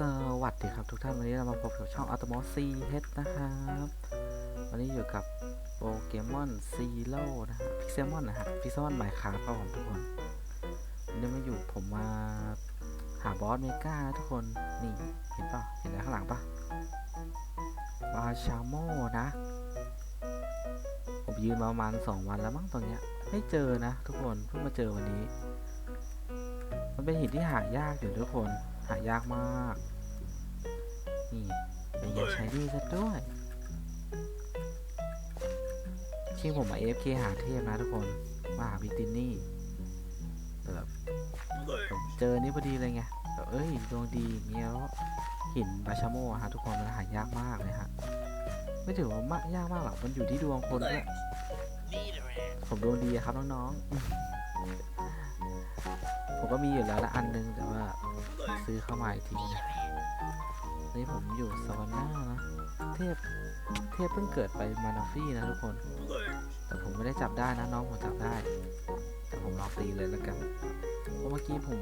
สวัสดีครับทุกท่านวันนี้เรามาพบกับช่อง a u t o m o c h นะครับ วันนี้อยู่กับโปเกมอนซีโร่นะฮะพิกเซมอนนะฮะพิกเซมอนหมายครับครับผมทุกคนวันนี้มาอยู่ผมมาหาบอสเมกาทุกคนนี่เห็นเปล่าเห็นอะไรข้างหลังปะบาชาโมนะ ผมยืนมาประมาณสองวันแล้วมั้งตรงเนี้ยไม่เจอนะ ทุกคนเพิ่งมาเจอวันนี้ มันเป็นหินที่หายากอยู่ทุกคน หายากมาก นี่เป็นยาใช้ดีซะด้วยชิงผมมา AFK หาเทพนะทุกคน มาหาพิตินนี่แต่แบบผมเจอนี่พอดีเลยไงแบบเอ้ยดวงดีอย่างเงี้ยแล้วหินบาชาโมอะฮะทุกคนมันหายากมากเลยฮะ ไม่ถือว่ามากยากมากหรอกมันอยู่ที่ดวงคนด้วยผมดวงดีอะครับน้องๆ ผมก็มีอยู่แล้วละอันนึงแต่ว่าซื้อเข้ามาอีกทีนะนี่ผมอยู่สวรรค์นานะ เทพ เทพเพิ่งเกิดไปมานาฟี่นะทุกคน แต่ผมไม่ได้จับได้นะน้องผมจับได้ แต่ผมลองตีเลยแล้วกัน เพราะเมื่อกี้ผม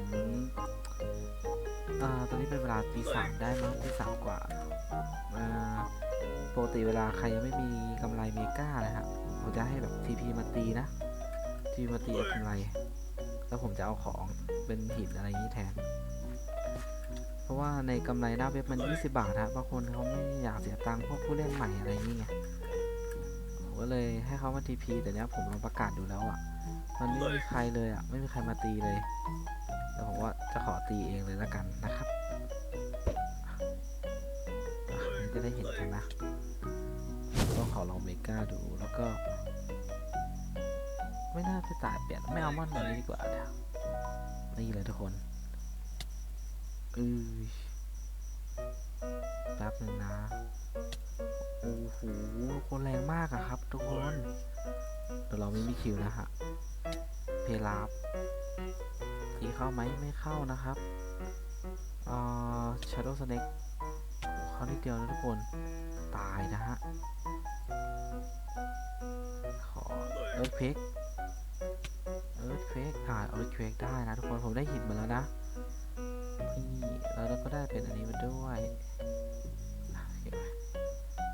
อตอนนี้เป็นเวลาตีสามได้มั้งตีสามกว่าปกติเวลาใครยังไม่มีกำไรเมกานะฮะผมจะให้แบบทีพีมาตีนะ ทีมาตีกำไร แล้วผมจะเอาของเป็นหินอะไรนี้แทน เพราะว่าในกำไรหน้าเว็บมัน 20 บาทฮะบางคนเขาไม่อยากเสียตังค์พวกผู้เล่นใหม่อะไรนี้ไงผมก็เลยให้เขามาทีพีแต่เนี้ยผมลองประกาศดูแล้วอะ มันไม่มีใครเลยอะ ไม่มีใครมาตีเลยแล้วผมว่าจะขอตีเองเลยละกันนะครับนี่จะได้เห็นกันนะต้องขอลองเมกาดูแล้วก็ ไม่น่าจะตายเปลี่ยนไม่เอามอนแบบนี้ดีกว่านะนี่เลยทุกคนอือแป๊บหนึ่งนะ โอ้โห คนแรงมากอะครับ ทุกคน เดี๋ยวเราไม่มีคิวนะฮะ เพลาบตีเข้าไหมไม่เข้านะครับอ่า Shadow Snake โอ้เข้านิดเดียวนะทุกคน ตายนะฮะ ขอเอิร์ธเพก เอิร์ธเพกอ่าเอิร์ธเพกได้นะทุกคน ผมได้หินมาแล้วนะนี่แล้วเราก็ได้เป็นอันนี้มาด้วย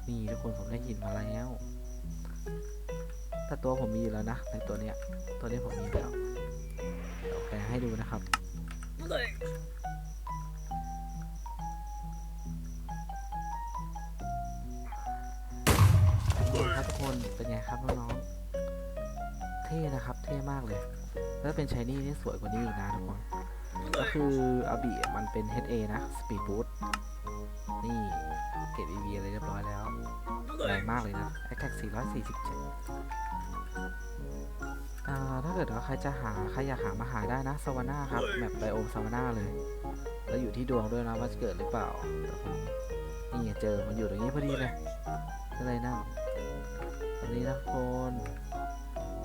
นี่ทุกคนผมได้หินมาแล้ว แต่ตัวผมมีอยู่แล้วนะ ในตัวเนี้ย ตัวนี้ผมมีแล้วเดี๋ยวแปลให้ดูนะครับครับทุกคนเป็นไงครับน้องๆ เท่นะครับ เท่มากเลย แล้วเป็นชายนี่ที่สวยกว่านี้อีกนะทุกคนก็คืออาบีมันเป็น HA นะ Speed Boost นี่เก็บ EV อะไรเรียบร้อยแล้วแรงมากเลยนะ Attack 447อ่าถ้าเกิดว่าใครจะหา ใครอยากหามาหาได้นะสวาน่าครับแมปไบโอมสวาน่าเลย แล้วอยู่ที่ดวงด้วยนะว่าจะเกิดหรือเปล่า นี่เจอมันอยู่ตรงนี้พอดีเลยก็เลยนั่งตอนนี้นะทุกคน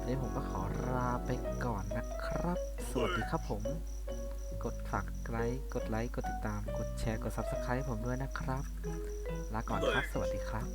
วันนี้ผมก็ขอลาไปก่อนนะครับ สวัสดีครับผม กดฝากไลค์กดไลค์กดติดตาม กดแชร์กด Subscribe ผมด้วยนะครับ ลาก่อนครับ สวัสดีครับ